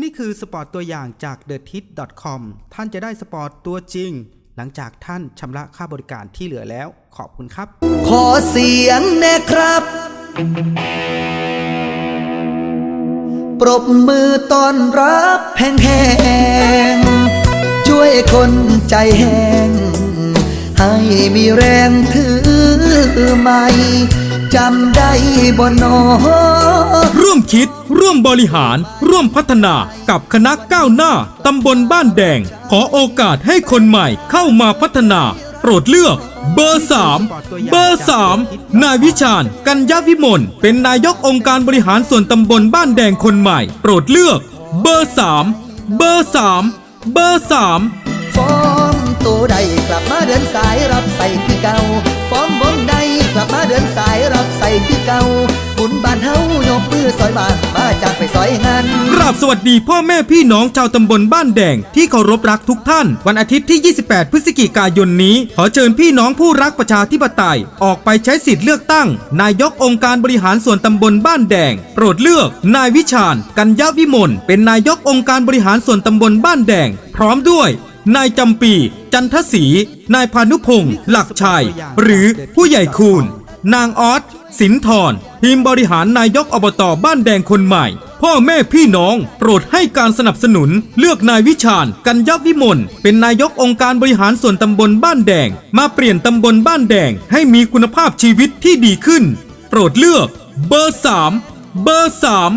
นี่คือสปอร์ตตัวอย่างจาก t h e t i t c o m ท่านจะได้สปอร์ตตัวจริง หลังจากท่านชำระค่าบริการที่เหลือแล้ว ขอบคุณครับ ขอเสียงแน่ครับ ปรบมือต้อนรับแห่งแหงๆช่วยคนใจแห้ง ให้มีแรงถือไม้ จำได้บ่นอร่วมคิด ร่วมบริหาร ร่วมพัฒนากับคณะก้าวหน้าตำบลบ้านแดง ขอโอกาสให้คนใหม่เข้ามาพัฒนา โปรดเลือก เบอร์สามเบอร์สามนายวิชาญ กัญญาวิมล เป็นนายกองค์การบริหารส่วนตำบลบ้านแดงคนใหม่ โปรดเลือก เบอร์สามเบอร์สามเบอร์สามฟอร์มตัวใดกลับมาเดินสายรับใส่คือเก่าฟอร์มว คือเก่าบุญบ้านเฮายกมือซอยบ้ามาจากไปซอยงานกราบสวัสดีพ่อแม่พี่น้องชาวตำบลบ้านแดงที่เคารพรักทุกท่าน วันอาทิตย์ที่ 28 พฤศจิกายนนี้ ขอเชิญพี่น้องผู้รักประชาธิปไตย ออกไปใช้สิทธิ์เลือกตั้ง นายกองค์การบริหารส่วนตำบลบ้านแดง โปรดเลือก นายวิชาญ กัญญาวิมลเป็นนายกองค์การบริหารส่วนตำบลบ้านแดง พร้อมด้วยนายจำปี จันทศรีนายพานุพงศ์หลักชัย หรือผู้ใหญ่คูณ นางออสสินทรทีมบริหารนายกอบตบ้านแดงคนใหม่ พ่อแม่พี่น้อง โปรดให้การสนับสนุน เลือกนายวิชาญ กัญญาวิมลเป็นนายกองค์การบริหารส่วนตำบลบ้านแดง มาเปลี่ยนตำบลบ้านแดงให้มีคุณภาพชีวิตที่ดีขึ้น โปรดเลือก เบอร์สามเบอร์สาม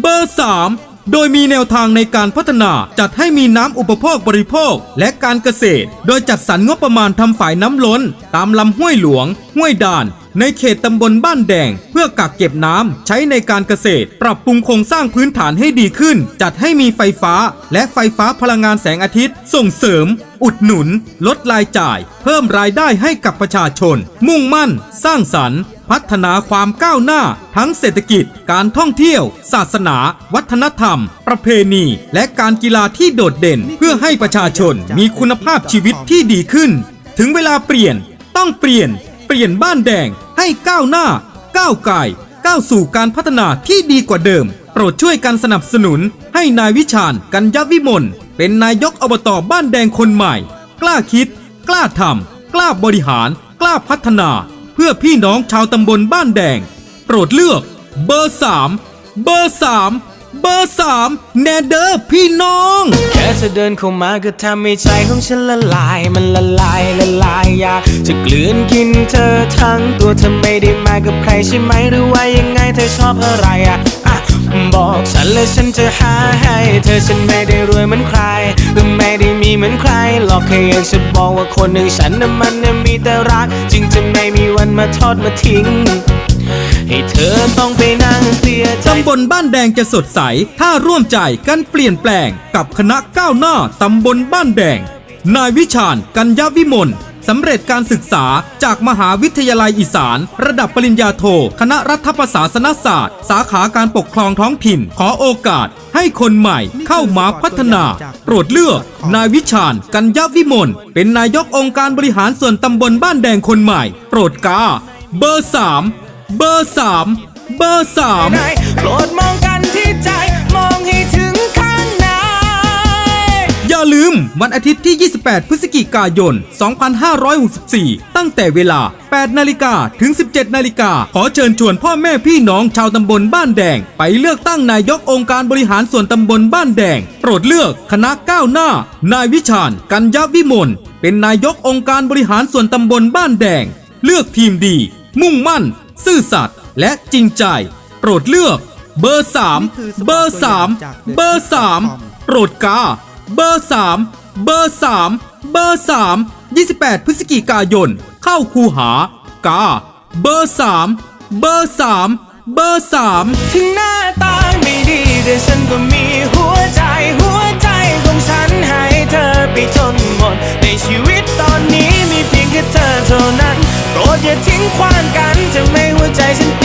เบอร์สามโดยมีแนวทางในการพัฒนาจัดให้มีน้ำอุปโภคบริโภค และการเกษตร โดยจัดสรรงบประมาณทำฝ่ายน้ำล้น ตามลำห้วยหลวง ห้วยด่าน ในเขตตำบลบ้านแดง เพื่อกักเก็บน้ำใช้ในการเกษตร ปรับปรุงโครงสร้างพื้นฐานให้ดีขึ้น จัดให้มีไฟฟ้า และไฟฟ้าพลังงานแสงอาทิตย์ ส่งเสริม อุดหนุน ลดรายจ่าย เพิ่มรายได้ให้กับประชาชน มุ่งมั่น สร้างสรรค์ พัฒนาความก้าวหน้า ทั้งเศรษฐกิจ การท่องเที่ยว ศาสนา วัฒนธรรม ประเพณี และการกีฬาที่โดดเด่น เพื่อให้ประชาชนมีคุณภาพชีวิตที่ดีขึ้น ถึงเวลาเปลี่ยนต้องเปลี่ยน เปลี่ยนบ้านแดงให้ก้าวหน้า ก้าวไกลก้าวสู่การพัฒนาที่ดีกว่าเดิม โปรดช่วยกันสนับสนุน ให้นายวิชาญกัญญาวิมลเป็นนายกอบตบ้านแดงคนใหม่ กล้าคิด กล้าทำกล้าบริหาร กล้าพัฒนา เพื่อพี่น้องชาวตำบลบ้านแดง โปรดเลือก เบอร์สามเบอร์สาม เบอร์สามแนเดอร์พี่น้อง แค่เธอเดินเข้ามาก็ทำให้ใจของฉันละลาย มันละลายละลายอยากจะกลืนกินเธอทั้งตัวเธอไม่ได้มากับใครใช่ไหมหรือว่ายังไงเธอชอบอะไรอะอะบอกฉันเลยฉันจะหาให้ เธอฉันไม่ได้รวยเหมือนใครหรือไม่ได้มีเหมือนใครหรอกแค่อยากจะบอกว่าคนหนึ่างฉันน่ะมันน่ะมีแต่รัก จึงจะไม่มีวันมาทอดมาทิ้ง ให้เธอต้องไปนั่งเสียใจ ตำบลบ้านแดงจะสดใส ถ้าร่วมใจกันเปลี่ยนแปลง กับคณะก้าวหน้าตำบลบ้านแดง นายวิชาญกัญญาวิมลสำเร็จการศึกษาจากมหาวิทยาลัยอีสาน ระดับปริญญาโท คณะรัฐประศาสนศาสตร์ สาขาการปกครองท้องถิ่น ขอโอกาสให้คนใหม่เข้ามาพัฒนา โปรดเลือก นายวิชาญกัญญาวิมลเป็นนายกองค์การบริหารส่วนตำบลบ้านแดงคนใหม่ โปรดกา เบอร์สาม เบอร์สามเบอร์สามไหนโปรดมองกันที่ใจ มองให้ถึงข้างใน อย่าลืมวันอาทิตย์ที่ 28 พฤศจิกายน 2564 ตั้งแต่เวลา 8 นาฬิกาถึง 17 นาฬิกา ขอเชิญชวนพ่อแม่พี่น้องชาวตำบลบ้านแดง ไปเลือกตั้งนายกองค์การบริหารส่วนตำบลบ้านแดง โปรดเลือกคณะก้าวหน้า นายวิชาญ กัญญาวิมลเป็นนายกองค์การบริหารส่วนตำบลบ้านแดง เลือกทีมดี มุ่งมั่น ซื่อสัตย์และจริงใจ โปรดเลือก เบอร์สามเบอร์สามเบอร์สามโปรดกา เบอร์สามเบอร์สามเบอร์สาม28 พฤศจิกายน เข้าคูหากา เบอร์สามเบอร์สามเบอร์สามถึงหน้าตาไม่ดีแต่ฉันก็มีหัวใจหัวใจของฉันให้เธอไปจนหมด อย่าทิ้งความกันจะไม่หัวใจฉันเป